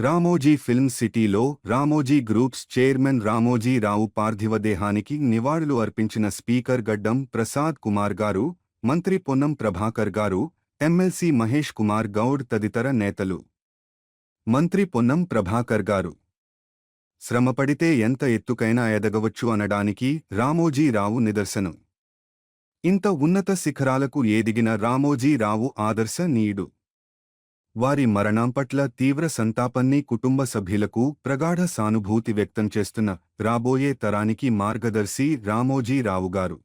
Ramoji film సిటీలో Ramoji groups chairman Ramoji Rao పార్థివ దేహానికి నివాళులు అర్పించిన స్పీకర్ గడ్డం ప్రసాద్ కుమార్ గారు మంత్రి పొన్నం ప్రభాకర్ గారు ఎమ్మెల్సీ మహేష్ కుమార్ గౌడ్ తదితర నేతలు. మంత్రి పొన్నం ప్రభాకర్ గారు. శ్రమపడితే ఎంత ఎత్తుకైనా ఎదగవచ్చు అనడానికి రామోజీ రావు నిదర్శనం. ఇంత ఉన్నత శిఖరాలకు ఎదిగిన రామోజీ రావు నీడు. వారి మరణం పట్ల తీవ్ర సంతాపాన్ని కుటుంబ సభ్యులకు ప్రగాఢ సానుభూతి వ్యక్తం చేస్తున్న రాబోయే తరానికి మార్గదర్శి రామోజీ గారు.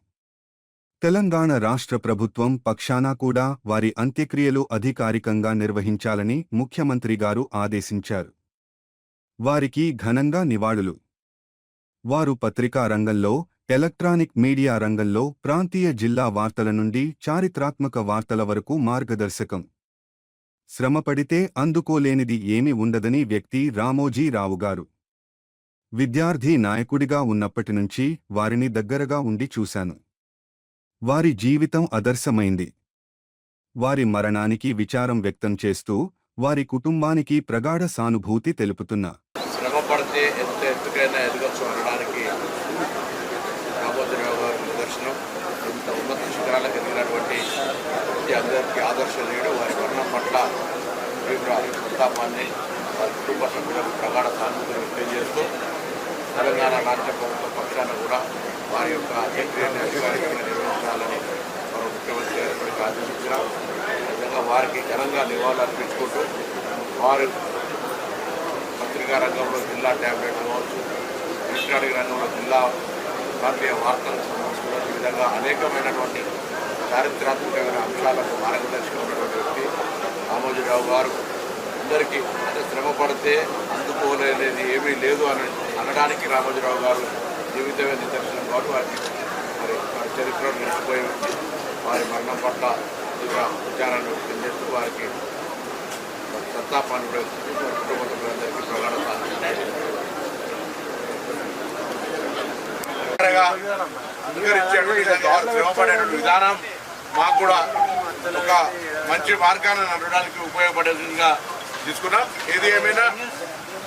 తెలంగాణ రాష్ట్ర ప్రభుత్వం పక్షాన కూడా వారి అంత్యక్రియలు అధికారికంగా నిర్వహించాలని ముఖ్యమంత్రి గారు ఆదేశించారు. వారికి ఘనంగా నివాళులు. వారు పత్రికా రంగంలో ఎలక్ట్రానిక్ మీడియా రంగంలో ప్రాంతీయ జిల్లా వార్తల నుండి చారిత్రాత్మక వార్తల వరకు మార్గదర్శకం. శ్రమపడితే అందుకోలేనిది ఏమి ఉండదని వ్యక్తి రామోజీ గారు విద్యార్థి నాయకుడిగా ఉన్నప్పటినుంచి వారిని దగ్గరగా ఉండి చూశాను. వారి జీవితం ఆదర్శమైంది వారి మరణానికి విచారం వ్యక్తం చేస్తూ వారి కుటుంబానికి ప్రగాఢ సానుభూతి తెలుపుతున్నా. శ్రమ పడితే ఎంత ఎత్తుకైనా ఎదగచ్చు అనడానికి రామోజీరావు గారు నిదర్శనం ఇంత ఉన్నత శిఖరాలకు ఎదిగినటువంటి ఈ అందరికీ ఆదర్శనీయుడు వారి మరణం పట్ల తీవ్ర సంతాపాన్ని వారి కుటుంబ సభ్యులకు ప్రగాఢ సానుభూతిని తెలియజేస్తూ తెలంగాణ రాష్ట్ర ప్రభుత్వ పక్షాన కూడా వారి యొక్క అంత్యక్రియని అధికారికంగా నిర్వహించాలని మన ముఖ్యమంత్రి గారు ఇప్పటికీ ఆదేశించినాం నిజంగా వారికి ఘనంగా నివాళులు అర్పించుకుంటూ వారు పత్రికా రంగంలో జిల్లా ట్యాబ్లెట్ కావచ్చు ఎలక్ట్రానిక్ రంగంలో జిల్లా ప్రాంతీయ వార్తలకు సంబంధించిన ఈ విధంగా అనేకమైనటువంటి చారిత్రాత్మకమైన అంశాలకు మార్గదర్శకమైనటువంటి వ్యక్తి రామోజీరావు గారు అందరికీ అంటే శ్రమ పడితే అందుకోలేనిది ఏమీ లేదు అని అనడానికి రామోజీరావు గారు జీవితమే నిదర్శనం కాబట్టి వారికి మరి వారి చరిత్రలో నిలిచిపోయి వారి మరణం పట్ల తీవ్ర విచారాన్ని వ్యక్తం చేస్తూ వారికి సంతాపాన్ని ప్రయత్నిస్తూ వారి కుటుంబ సభ్యులందరికీ ప్రగాఢ వారు శ్రమపడేటువంటి విధానం మాకు కూడా ఒక మంచి మార్గాన్ని నడవడానికి ఉపయోగపడే విధంగా తీసుకున్నాం. ఏది ఏమైనా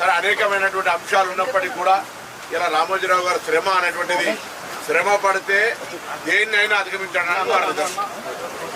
తన అనేకమైనటువంటి అంశాలు ఉన్నప్పటికీ కూడా ఇలా రామోజీరావు గారు శ్రమ అనేటువంటిది శ్రమ పడితే దేన్నైనా అధిగమించడానికి